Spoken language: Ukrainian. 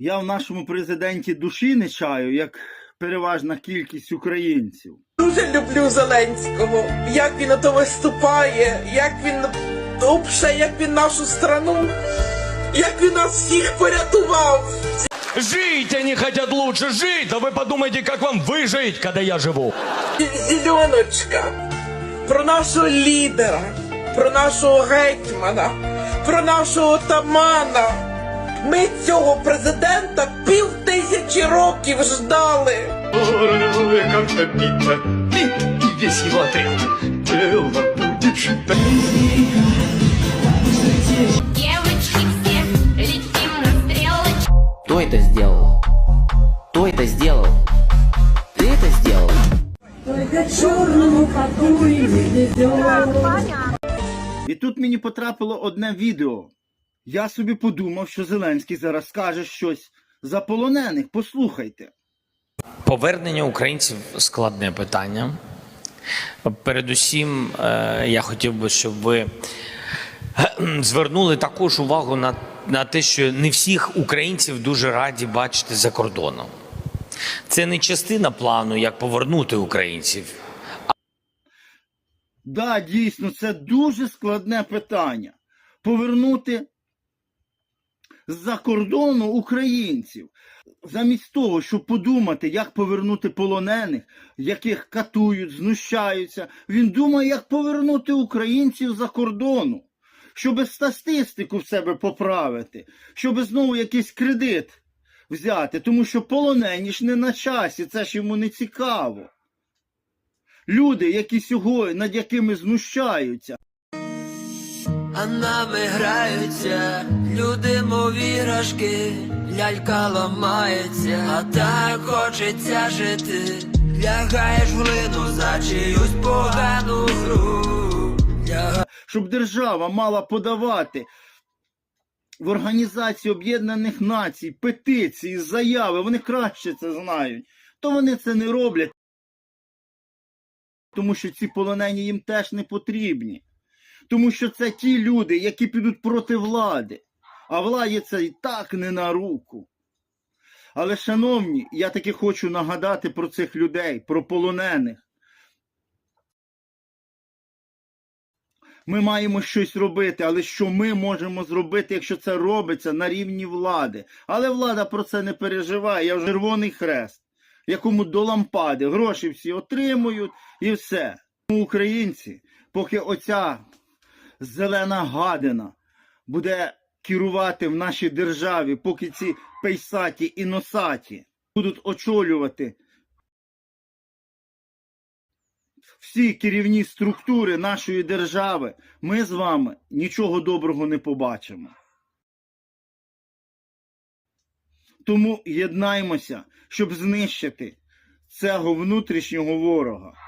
Я в нашому президенті душі не чаю, як переважна кількість українців. Дуже люблю Зеленського, як він ото виступає, як він обше, як він нашу страну, як він нас всіх порятував. Жить они хотят лучше жить, да вы подумайте, как вам выжить, когда я живу. Зеленочка, про нашого лідера, про нашого гетьмана, про нашого отамана. Ми цього президента пів тисячі років ждали. Ой, как побито, и весь его отряд. Дело будет шито. Девочки все летим на стрелочку. Кто это сделал? Кто это сделал? Ты это сделал? І тут мені потрапило одне відео. Я собі подумав, що Зеленський зараз скаже щось за полонених. Послухайте. Повернення українців складне питання. Передусім, е, я хотів би, щоб ви звернули також увагу на, на те, що не всіх українців дуже раді бачити за кордоном. Це не частина плану, як повернути українців, Да, дійсно, це дуже складне питання. Повернути з-за кордону українців. Замість того, щоб подумати, як повернути полонених, яких катують, знущаються, він думає, як повернути українців за кордону, щоб статистику в себе поправити, щоб знову якийсь кредит взяти, тому що полонені ж не на часі, це ж йому не цікаво. Люди, які сьогодні, над якими знущаються, А нами граються люди, мов іграшки, лялька ламається, а так хочеться жити. Лягаєш в глину за чиюсь погану гру. Щоб держава мала подавати в Організацію Об'єднаних Націй петиції, заяви, вони краще це знають, то вони це не роблять, тому що ці полонені їм теж не потрібні. Тому що це ті люди, які підуть проти влади, а владі це і так не на руку. Але, шановні, я таки хочу нагадати про цих людей, про полонених. Ми маємо щось робити, але що ми можемо зробити, якщо це робиться на рівні влади? Але влада про це не переживає. Я вже червоний хрест, якому до лампади гроші всі отримують і все. Українці, поки оця зелена гадина буде керувати в нашій державі, поки ці пейсаті і носаті будуть очолювати всі керівні структури нашої держави, ми з вами нічого доброго не побачимо. Тому єднаймося, щоб знищити цього внутрішнього ворога.